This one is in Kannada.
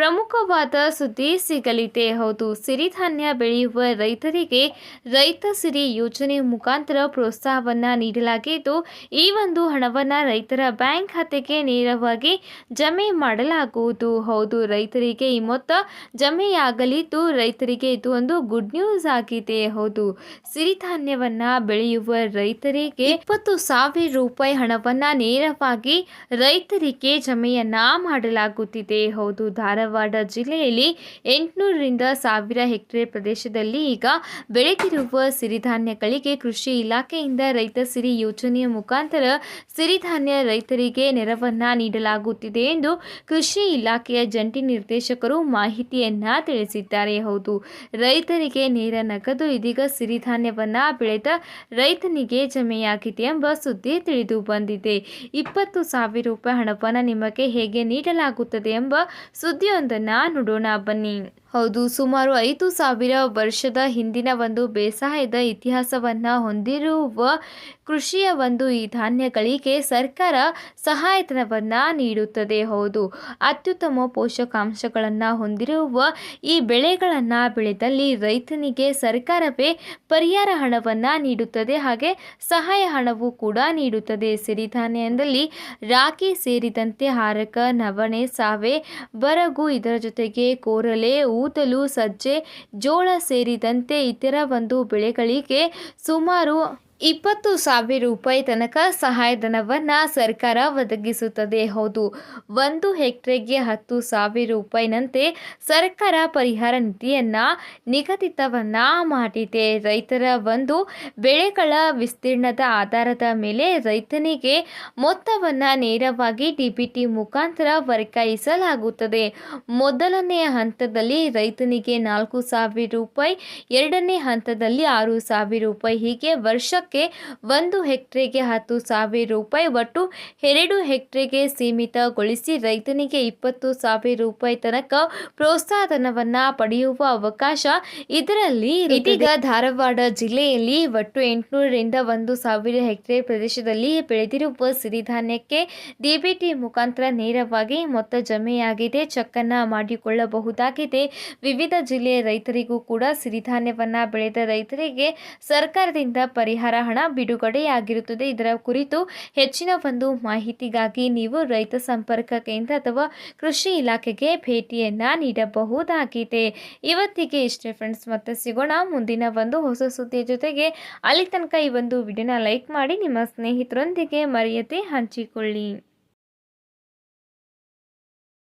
ಪ್ರಮುಖವಾದ ಸುದ್ದಿ ಸಿಗಲಿದೆ. ಹೌದು, ಸಿರಿಧಾನ್ಯ ಬೆಳೆಯುವ ರೈತರಿಗೆ ರೈತ ಸಿರಿ ಯೋಜನೆ ಮುಖಾಂತರ ಪ್ರೋತ್ಸಾಹವನ್ನು ನೀಡಲಾಗಿದ್ದು, ಈ ಒಂದು ಹಣವನ್ನು ರೈತರ ಬ್ಯಾಂಕ್ ಖಾತೆಗೆ ನೇರವಾಗಿ ಜಮೆ ಮಾಡಲಾಗುವುದು. ಹೌದು, ರೈತರಿಗೆ ಈ ಮೊತ್ತ ಜಮೆಯಾಗಲಿದ್ದು, ರೈತರಿಗೆ ಇದು ಒಂದು ಗುಡ್ ನ್ಯೂಸ್ ಆಗಿದೆ. ಹೌದು, ಸಿರಿಧಾನ್ಯವನ್ನು ಬೆಳೆಯುವ ರೈತರಿಗೆ ಇಪ್ಪತ್ತು ಸಾವಿರ ರೂಪಾಯಿ ಹಣವನ್ನು ನೇರವಾಗಿ ರೈತರಿಗೆ ಜಮೆಯನ್ನ ಮಾಡಲಾಗುತ್ತಿದೆ. ಹೌದು, ಧಾರವಾಡ ಜಿಲ್ಲೆಯಲ್ಲಿ ಎಂಟುನೂರರಿಂದ ಸಾವಿರ ಹೆಕ್ಟೇರ್ ಪ್ರದೇಶದಲ್ಲಿ ಈಗ ಬೆಳೆದಿರುವ ಸಿರಿಧಾನ್ಯಗಳಿಗೆ ಕೃಷಿ ಇಲಾಖೆಯಿಂದ ರೈತ ಸಿರಿ ಯೋಜನೆಯ ಮುಖಾಂತರ ಸಿರಿಧಾನ್ಯ ರೈತರಿಗೆ ನೆರವನ್ನು ನೀಡಲಾಗುತ್ತಿದೆ ಎಂದು ಕೃಷಿ ಇಲಾಖೆಯ ಜಂಟಿ ನಿರ್ದೇಶಕರು ಮಾಹಿತಿಯನ್ನ ತಿಳಿಸಿದ್ದಾರೆ. ಹೌದು, ರೈತರಿಗೆ ನೇರ ನಗದು ಇದೀಗ ಸಿರಿಧಾನ್ಯವನ್ನು ಬೆಳೆದ ರೈತನಿಗೆ ಜಮೆಯಾಗಿದೆ ಎಂಬ ಸುದ್ದಿ ತಿಳಿದು ಬಂದಿದೆ. ಇಪ್ಪತ್ತು ಸಾವಿರ ರೂಪಾಯಿ ಹಣವನ್ನು ನಿಮಗೆ ಹೇಗೆ ನೀಡಲಾಗುತ್ತದೆ ಎಂಬ ಸುದ್ದಿಯೊಂದನ್ನು ನೋಡೋಣ ಬನ್ನಿ. ಹೌದು, ಸುಮಾರು ಐದು ಸಾವಿರ ವರ್ಷದ ಹಿಂದಿನ ಒಂದು ಬೇಸಾಯದ ಇತಿಹಾಸವನ್ನ ಹೊಂದಿರುವ ಕೃಷಿಯ ಒಂದು ಈ ಧಾನ್ಯಗಳಿಗೆ ಸರ್ಕಾರ ಸಹಾಯಧನವನ್ನು ನೀಡುತ್ತದೆ. ಹೌದು, ಅತ್ಯುತ್ತಮ ಪೋಷಕಾಂಶಗಳನ್ನು ಹೊಂದಿರುವ ಈ ಬೆಳೆಗಳನ್ನು ಬೆಳೆದಲ್ಲಿ ರೈತನಿಗೆ ಸರ್ಕಾರವೇ ಪರಿಹಾರ ಹಣವನ್ನು ನೀಡುತ್ತದೆ. ಹಾಗೆ ಸಹಾಯ ಹಣವು ಕೂಡ ನೀಡುತ್ತದೆ. ಸಿರಿಧಾನ್ಯದಲ್ಲಿ ರಾಗಿ ಸೇರಿದಂತೆ ಹಾರಕ, ನವಣೆ, ಸಾವೆ ಬರಗು ಇದರ ಜೊತೆಗೆ ಕೋರಲೆ ಊದಲು ಸಜ್ಜೆ ಜೋಳ ಸೇರಿದಂತೆ ಇತರ ಒಂದು ಬೆಳೆಗಳಿಗೆ ಸುಮಾರು ಇಪ್ಪತ್ತು ಸಾವಿರ ರೂಪಾಯಿ ತನಕ ಸಹಾಯಧನವನ್ನು ಸರ್ಕಾರ ಒದಗಿಸುತ್ತದೆ. ಹೌದು, ಒಂದು ಹೆಕ್ಟೇರ್ಗೆ ಹತ್ತು ಸಾವಿರ ರೂಪಾಯಿನಂತೆ ಸರ್ಕಾರ ಪರಿಹಾರ ನಿಧಿಯನ್ನು ನಿಗದಿತವನ್ನು ಮಾಡಿದೆ. ರೈತರ ಒಂದು ಬೆಳೆಗಳ ವಿಸ್ತೀರ್ಣದ ಆಧಾರದ ಮೇಲೆ ರೈತನಿಗೆ ಮೊತ್ತವನ್ನು ನೇರವಾಗಿ ಡಿಬಿಟಿ ಮುಖಾಂತರ ವರ್ಗಾಯಿಸಲಾಗುತ್ತದೆ. ಮೊದಲನೆಯ ಹಂತದಲ್ಲಿ ರೈತನಿಗೆ ನಾಲ್ಕು ಸಾವಿರ ರೂಪಾಯಿ, ಎರಡನೇ ಹಂತದಲ್ಲಿ ಆರು ಸಾವಿರ ರೂಪಾಯಿ ಹೀಗೆ ವರ್ಷಕ್ಕೆ ಒಂದು ಹೆಕ್ಟೇರ್ಗೆ ಹತ್ತು ಸಾವಿರ ರೂಪಾಯಿ ಒಟ್ಟು, ಎರಡು ಹೆಕ್ಟೇರ್ಗೆ ಸೀಮಿತಗೊಳಿಸಿ ರೈತನಿಗೆ ಇಪ್ಪತ್ತು ಸಾವಿರ ರೂಪಾಯಿ ತನಕ ಪ್ರೋತ್ಸಾಹಧನವನ್ನ ಪಡೆಯುವ ಅವಕಾಶ ಇದರಲ್ಲಿ ಇದೀಗ ಧಾರವಾಡ ಜಿಲ್ಲೆಯಲ್ಲಿ ಒಟ್ಟು ಎಂಟುನೂರರಿಂದ ಒಂದು ಸಾವಿರ ಹೆಕ್ಟೇರ್ ಪ್ರದೇಶದಲ್ಲಿ ಬೆಳೆದಿರುವ ಸಿರಿಧಾನ್ಯಕ್ಕೆ ಡಿಬಿಟಿ ಮುಖಾಂತರ ನೇರವಾಗಿ ಮೊತ್ತ ಜಮೆಯಾಗಿದೆ. ಚಕ್ಕನ್ನ ಮಾಡಿಕೊಳ್ಳಬಹುದಾಗಿದೆ. ವಿವಿಧ ಜಿಲ್ಲೆಯ ರೈತರಿಗೂ ಕೂಡ ಸಿರಿಧಾನ್ಯವನ್ನ ಬೆಳೆದ ರೈತರಿಗೆ ಸರ್ಕಾರದಿಂದ ಪರಿಹಾರ ಹಣ ಬಿಡುಗಡೆಯಾಗಿರುತ್ತದೆ. ಇದರ ಕುರಿತು ಹೆಚ್ಚಿನ ಒಂದು ಮಾಹಿತಿಗಾಗಿ ನೀವು ರೈತ ಸಂಪರ್ಕ ಕೇಂದ್ರ ಅಥವಾ ಕೃಷಿ ಇಲಾಖೆಗೆ ಭೇಟಿಯನ್ನ ನೀಡಬಹುದಾಗಿದೆ. ಇವತ್ತಿಗೆ ಇಷ್ಟೇ ಫ್ರೆಂಡ್ಸ್ ಮತ್ತೆ ಸಿಗೋಣ ಮುಂದಿನ ಒಂದು ಹೊಸ ಸುದ್ದಿಯ ಜೊತೆಗೆ. ಅಲ್ಲಿ ತನಕ ಈ ಒಂದು ವಿಡಿಯೋನ ಲೈಕ್ ಮಾಡಿ, ನಿಮ್ಮ ಸ್ನೇಹಿತರೊಂದಿಗೆ ಮರೆಯದೆ ಹಂಚಿಕೊಳ್ಳಿ.